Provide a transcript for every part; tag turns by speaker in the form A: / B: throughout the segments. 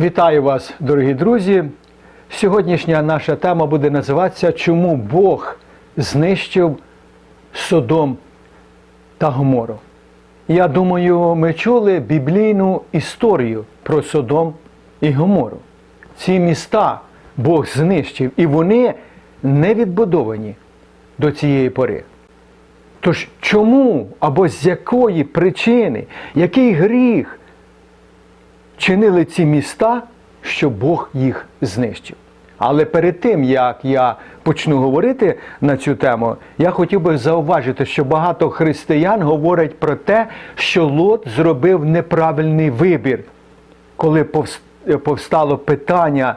A: Вітаю вас, дорогі друзі. Сьогоднішня наша тема буде називатися Чому Бог знищив Содом та Гомору. Я думаю, ми чули біблійну історію про Содом і Гомору. Ці міста Бог знищив, і вони не відбудовані до цієї пори. Тож чому або з якої причини, який гріх чинили ці міста, що Бог їх знищив? Але перед тим, як я почну говорити на цю тему, я хотів би зауважити, що багато християн говорять про те, що Лот зробив неправильний вибір, коли повстало питання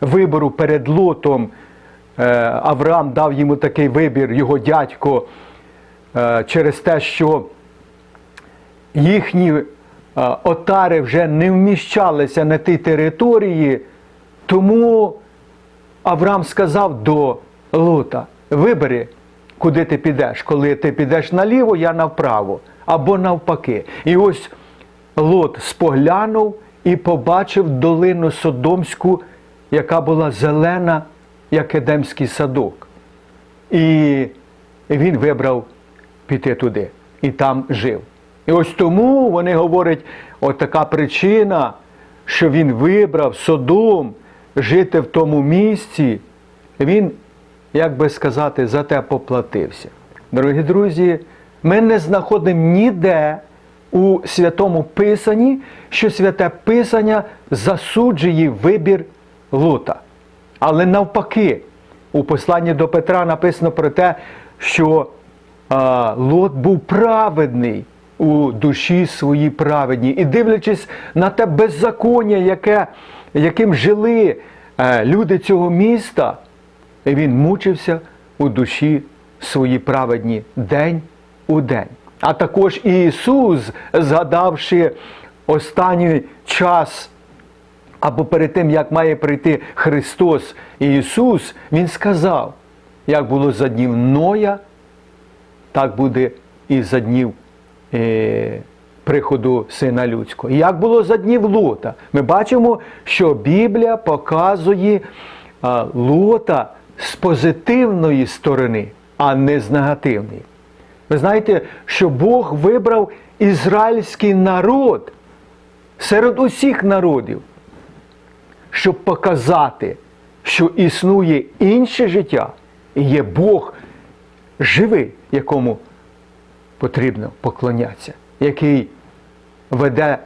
A: вибору перед Лотом. е, Авраам дав йому такий вибір, його дядько, е, через те, що їхні отари вже не вміщалися на тій території, тому Авраам сказав до Лота: вибери, куди ти підеш. Коли ти підеш наліво, я направо, або навпаки. І ось Лот споглянув і побачив долину Содомську, яка була зелена, як Едемський садок. І він вибрав піти туди і там жив. І ось тому вони говорять, от така причина, що він вибрав Содом жити в тому місці, він, як би сказати, за те поплатився. Дорогі друзі, ми не знаходимо ніде у святому Писанні, що святе Писання засуджує вибір Лота. Але навпаки, у посланні до Петра написано про те, що а, Лот був праведний у душі своїй праведній. І дивлячись на те беззаконня, яке, яким жили е, люди цього міста, він мучився у душі своїй праведній день у день. А також і Ісус, згадавши останній час або перед тим, як має прийти Христос і Ісус, Він сказав, як було за днів Ноя, так буде і за днів приходу Сина Людського. І як було за днів Лота. Ми бачимо, що Біблія показує а, Лота з позитивної сторони, а не з негативної. Ви знаєте, що Бог вибрав ізраїльський народ серед усіх народів щоб показати, що існує інше життя, і є Бог живий, якому потрібно поклонятися, який веде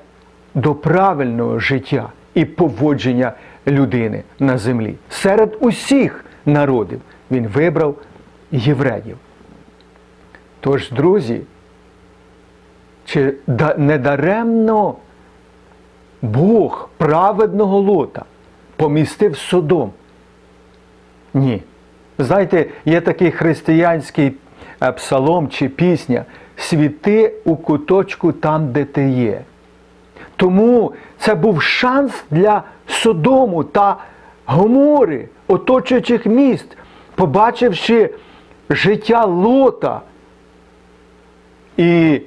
A: до правильного життя і поводження людини на землі. Серед усіх народів він вибрав євреїв. Тож, друзі, чи недаремно Бог праведного лота помістив Содом. Ні. Знаєте, є такий християнський е, псалом чи пісня Світи у куточку там, де ти є. Тому це був шанс для Содому та Гомори, оточуючих міст, побачивши життя Лота. І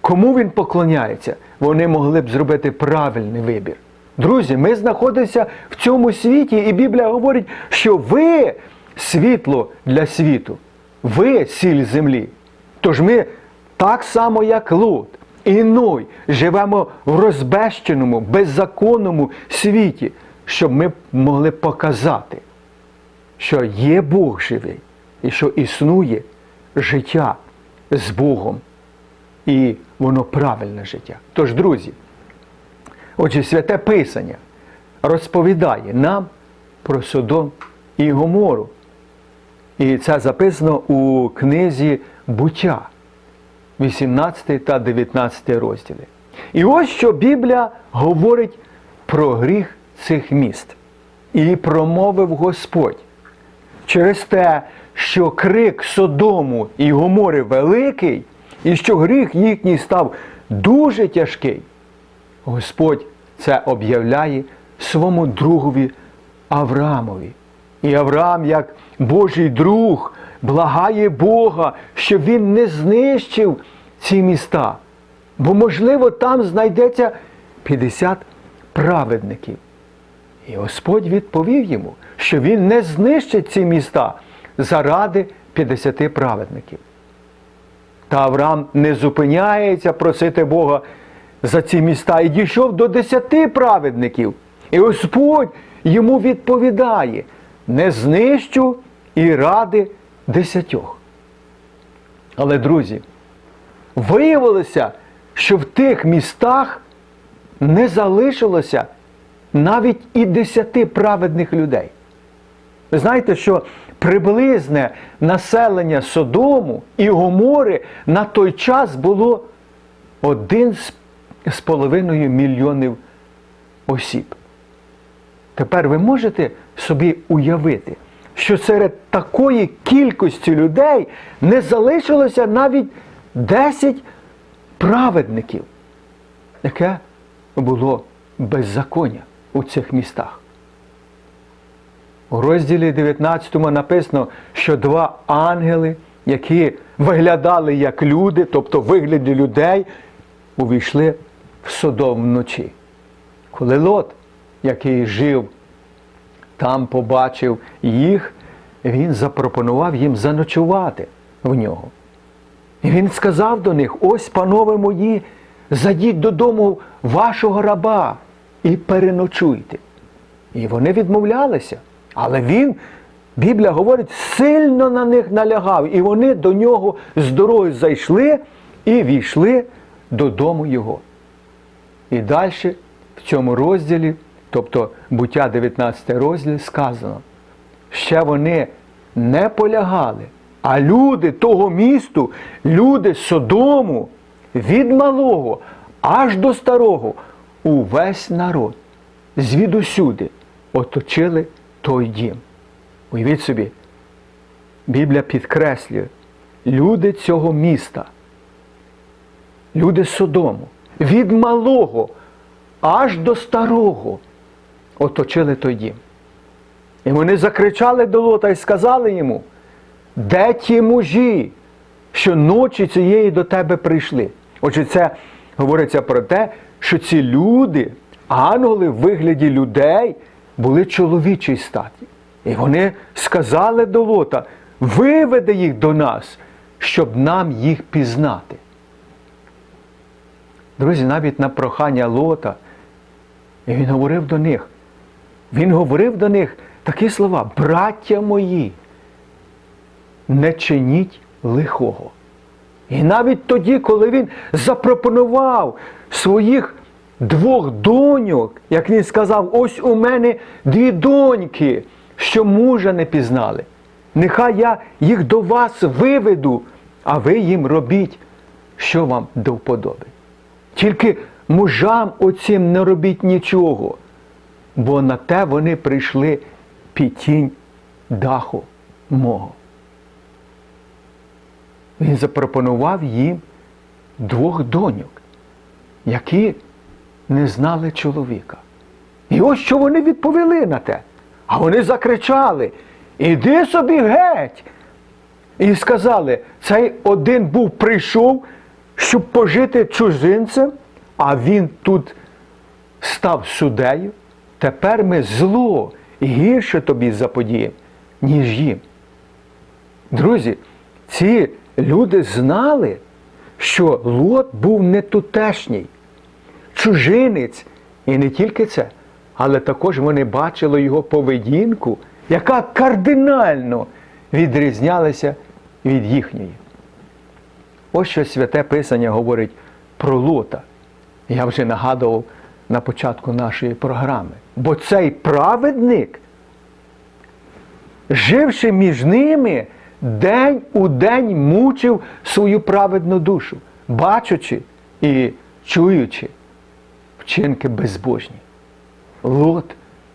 A: кому він поклоняється, вони могли б зробити правильний вибір. Друзі, ми знаходимося в цьому світі, і Біблія говорить, що ви світло для світу, ви сіль землі. Тож ми так само, як Лот і Ной, живемо в розбещеному, беззаконному світі, щоб ми могли показати, що є Бог живий і що існує життя з Богом. І воно правильне життя. Тож, друзі, отже, святе Писання розповідає нам про Содом і Гомору. І це записано у книзі Буття, 18 та 19 розділи. І ось що Біблія говорить про гріх цих міст. І промовив Господь через те, що крик Содому і Гомори великий, і що гріх їхній став дуже тяжкий, Господь це об'являє своєму другові Авраамові. І Авраам, як Божий друг, благає Бога, щоб він не знищив ці міста. Бо, можливо, там знайдеться 50 праведників. І Господь відповів йому, що він не знищить ці міста заради 50 праведників. Та Авраам не зупиняється просити Бога за ці міста і дійшов до 10 праведників. І Господь йому відповідає: не знищу і ради десятьох. Але, друзі, виявилося, що в тих містах не залишилося навіть і десяти праведних людей. Ви знаєте, що приблизне населення Содому і Гомори на той час було один з- половиною мільйонів осіб. Тепер ви можете собі уявити, що серед такої кількості людей не залишилося навіть 10 праведників, яке було беззаконня у цих містах. У розділі 19 написано, що два ангели, які виглядали як люди, тобто вигляді людей, увійшли в Содом вночі. Коли Лот, який жив там, побачив їх, він запропонував їм заночувати в нього. І він сказав до них: ось, панове мої, зайдіть додому вашого раба і переночуйте. І вони відмовлялися. Але він, Біблія говорить, сильно на них налягав, і вони до нього з дороги зайшли і війшли додому його. І далі в цьому розділі, тобто буття 19 розділ, сказано, ще вони не полягали, а люди того місту, люди Содому, від малого аж до старого, увесь народ, звідусюди оточили той дім. Уявіть собі, Біблія підкреслює, люди цього міста, люди Содому, від малого аж до старого оточили той дім. І вони закричали до Лота і сказали йому, де ті мужі, що ночі цієї до тебе прийшли. Отже, це говориться про те, що ці люди, ангели в вигляді людей, були чоловічої статі. І вони сказали до Лота, виведи їх до нас, щоб нам їх пізнати. Друзі, навіть на прохання Лота, і він говорив до них, він говорив до них такі слова, браття мої, не чиніть лихого. І навіть тоді, коли він запропонував своїх двох доньок, як він сказав, ось у мене дві доньки, що мужа не пізнали. Нехай я їх до вас виведу, а ви їм робіть, що вам до вподоби. Тільки мужам оцім не робіть нічого, бо на те вони прийшли під тінь даху мого. Він запропонував їм двох доньок, які не знали чоловіка. І ось що вони відповіли на те. А вони закричали: Іди собі геть! І сказали, цей один був прийшов, щоб пожити чужинцем, а він тут став суддею. Тепер ми зло і гірше тобі заподіємо, ніж їм. Друзі, ці люди знали, що Лот був не тутешній, чужинець. І не тільки це, але також вони бачили його поведінку, яка кардинально відрізнялася від їхньої. Ось що святе Писання говорить про Лота. Я вже нагадував на початку нашої програми. Бо цей праведник, живши між ними, день у день мучив свою праведну душу, бачучи і чуючи вчинки безбожні. Лот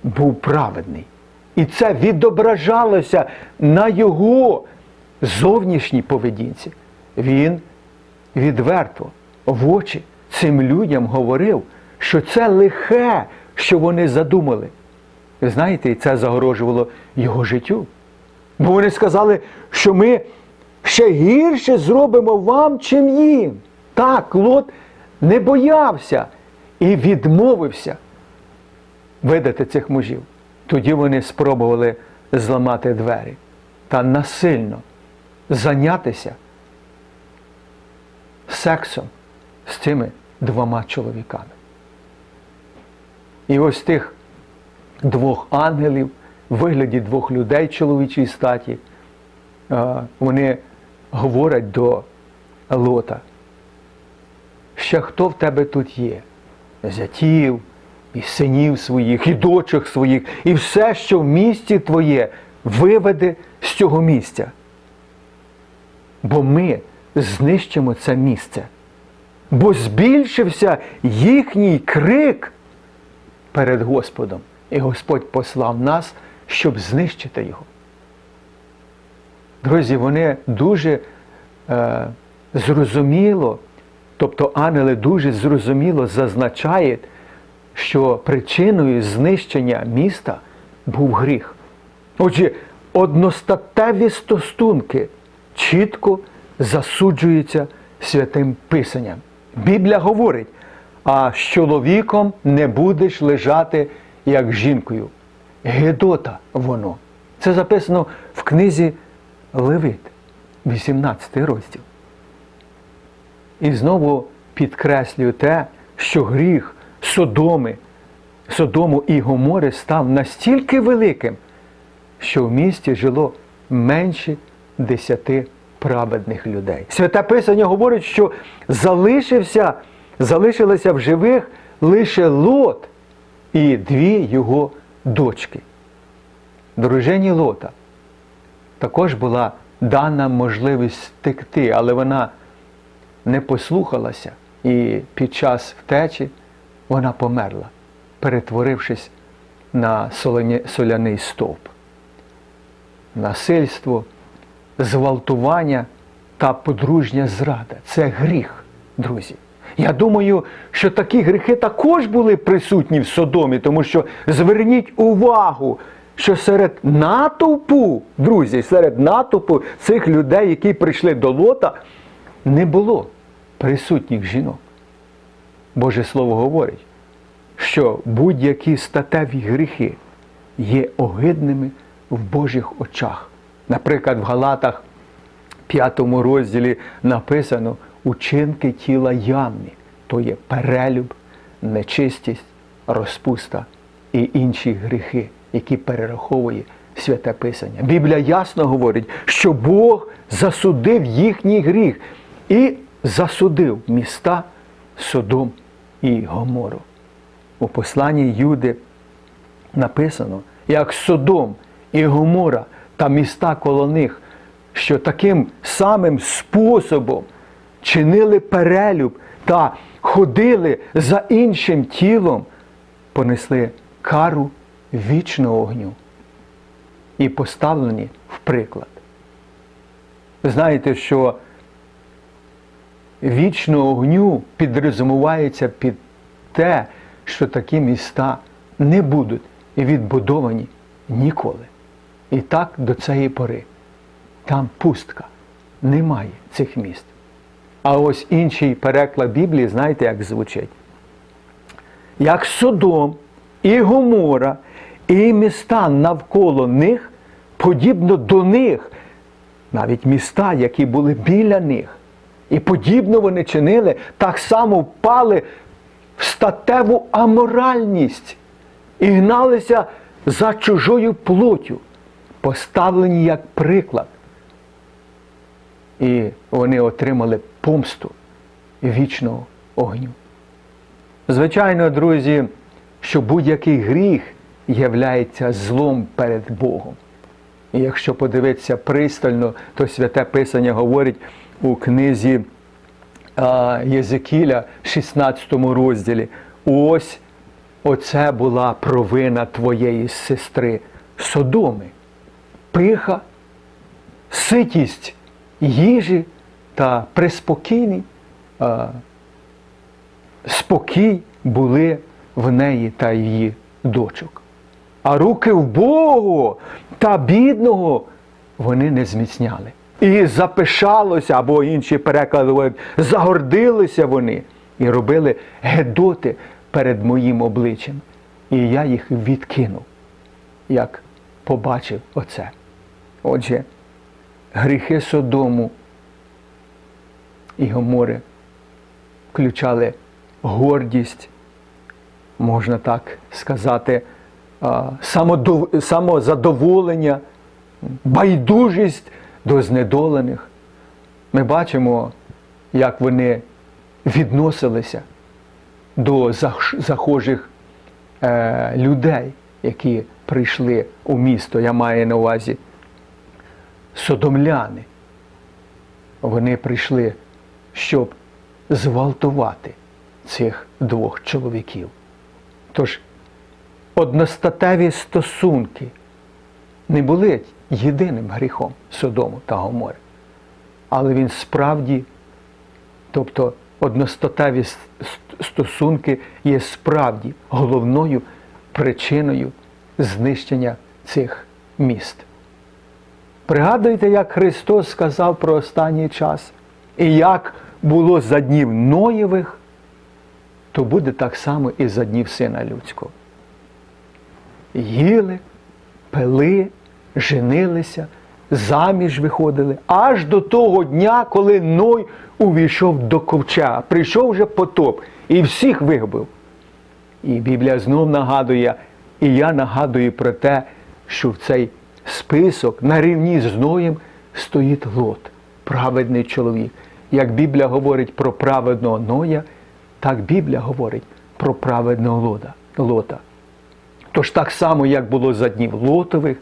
A: був праведний. І це відображалося на його зовнішній поведінці. Він відверто в очі цим людям говорив, що це лихе, що вони задумали. Ви знаєте, і це загрожувало його життю. Бо вони сказали, що ми ще гірше зробимо вам, чим їм. Так, Лот не боявся і відмовився видати цих мужів. Тоді вони спробували зламати двері та насильно зайнятися сексом з цими двома чоловіками. І ось тих двох ангелів в вигляді двох людей чоловічої статі, е, вони говорять до Лота, ще хто в тебе тут є? Зятів, і синів своїх, і дочок своїх, і все, що в місті твоє, виведе з цього місця. Бо ми знищимо це місце. Бо збільшився їхній крик перед Господом. І Господь послав нас, щоб знищити його. Друзі, вони дуже е, зрозуміло, тобто ангели дуже зрозуміло зазначають, що причиною знищення міста був гріх. Отже, одностатеві стосунки чітко засуджуються святим Писанням. Біблія говорить, а з чоловіком не будеш лежати як жінкою. Гедота воно. Це записано в книзі Левит, 18 розділ. І знову підкреслюю те, що гріх Содоми, Содому і Гомори став настільки великим, що в місті жило менше десяти праведних людей. Святе Писання говорить, що залишився, залишилися в живих лише Лот і дві його дочки. Дружині Лота також була дана можливість втекти, але вона не послухалася і під час втечі вона померла, перетворившись на соляний стовп. Насильство, зґвалтування та подружня зрада це гріх, друзі. Я думаю, що такі гріхи також були присутні в Содомі, тому що зверніть увагу, що серед натовпу, друзі, серед натовпу цих людей, які прийшли до лота, не було присутніх жінок. Боже Слово говорить, що будь-які статеві гріхи є огидними в Божих очах. Наприклад, в Галатах, 5 розділі написано учинки тіла явні, то є перелюб, нечистість, розпуста і інші гріхи, які перераховує Святе Писання. Біблія ясно говорить, що Бог засудив їхній гріх і засудив міста Содом і Гомору. У посланні Юди написано, як Содом і Гомора та міста коло них, що таким самим способом чинили перелюб та ходили за іншим тілом, понесли кару вічного огню і поставлені в приклад. Знаєте, що вічного огню підрозумувається під те, що такі міста не будуть відбудовані ніколи. І так до цієї пори. Там пустка. Немає цих міст. А ось інший переклад Біблії, знаєте, як звучить? Як Содом і Гомора, і міста навколо них, подібно до них, навіть міста, які були біля них, і подібно вони чинили, так само впали в статеву аморальність і гналися за чужою плотю, поставлені як приклад. І вони отримали помсту вічного огню. Звичайно, друзі, що будь-який гріх являється злом перед Богом. І якщо подивитися пристально, то святе Писання говорить у книзі Єзекіля, 16 розділі, ось оце була провина твоєї сестри Содоми, пиха, ситість їжі та приспокійний а, спокій були в неї та її дочок. А руки в Богу та бідного вони не зміцняли. І запишалося, або інші переклади загордилися вони і робили гедоти перед моїм обличчям. І я їх відкинув. як побачив оце. Отже, гріхи Содому і Гомори включали гордість, можна так сказати, самозадоволення, байдужість до знедолених. Ми бачимо, як вони відносилися до захожих е, людей, які прийшли у місто. Я маю на увазі содомляни. Вони прийшли, щоб зґвалтувати цих двох чоловіків. Тож одностатеві стосунки не були єдиним гріхом Содому та Гомори. Але він справді, тобто одностатеві стосунки є справді головною причиною знищення цих міст. Пригадуйте, як Христос сказав про останній час, і як було за днів Ноєвих, то буде так само і за днів Сина Людського. Їли, пили, женилися, заміж виходили, аж до того дня, коли Ной увійшов до ковчега. Прийшов вже потоп і всіх вигубив. І Біблія знов нагадує, і я нагадую про те, що в цей список на рівні з Ноєм стоїть Лот, праведний чоловік. Як Біблія говорить про праведного Ноя, так Біблія говорить про праведного Лота. Тож так само, як було за днів Лотових,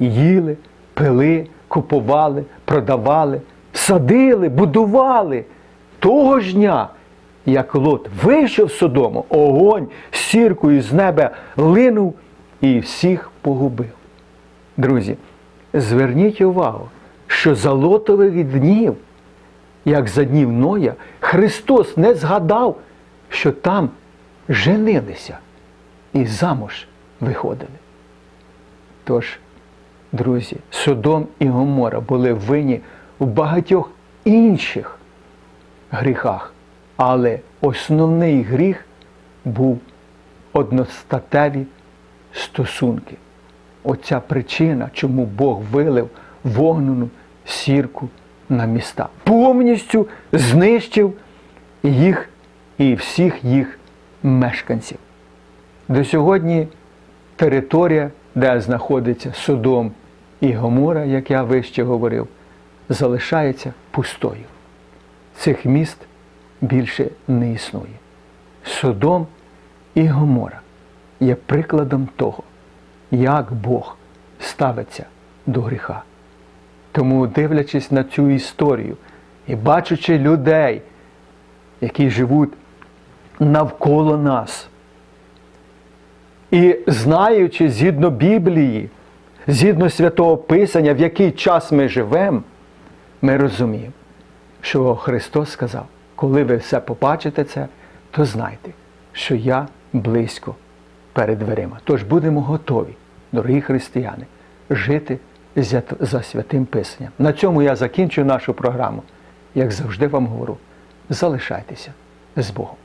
A: їли, пили, купували, продавали, садили, будували того ж дня, як Лот вийшов з Содому, огонь з сіркою з неба линув і всіх погубив. Друзі, зверніть увагу, що за Лотових днів, як за днів Ноя, Христос не згадав, що там женилися і замуж виходили. Тож, друзі, Содом і Гомора були винні у багатьох інших гріхах, але основний гріх був одностатеві стосунки. Оця причина, чому Бог вилив вогнену сірку на міста. Повністю знищив їх і всіх їх мешканців. До сьогодні територія, де знаходиться Содом і Гомора, як я вище говорив, залишається пустою. Цих міст більше не існує. Содом і Гомора є прикладом того, як Бог ставиться до гріха. Тому, дивлячись на цю історію і бачачи людей, які живуть навколо нас, і знаючи згідно Біблії, згідно святого Писання, в який час ми живемо, ми розуміємо, що Христос сказав, коли ви все побачите це, то знайте, що я близько перед дверима. Тож будемо готові, дорогі християни, жити за святим Писанням. На цьому я закінчую нашу програму. Як завжди вам говорю, залишайтеся з Богом.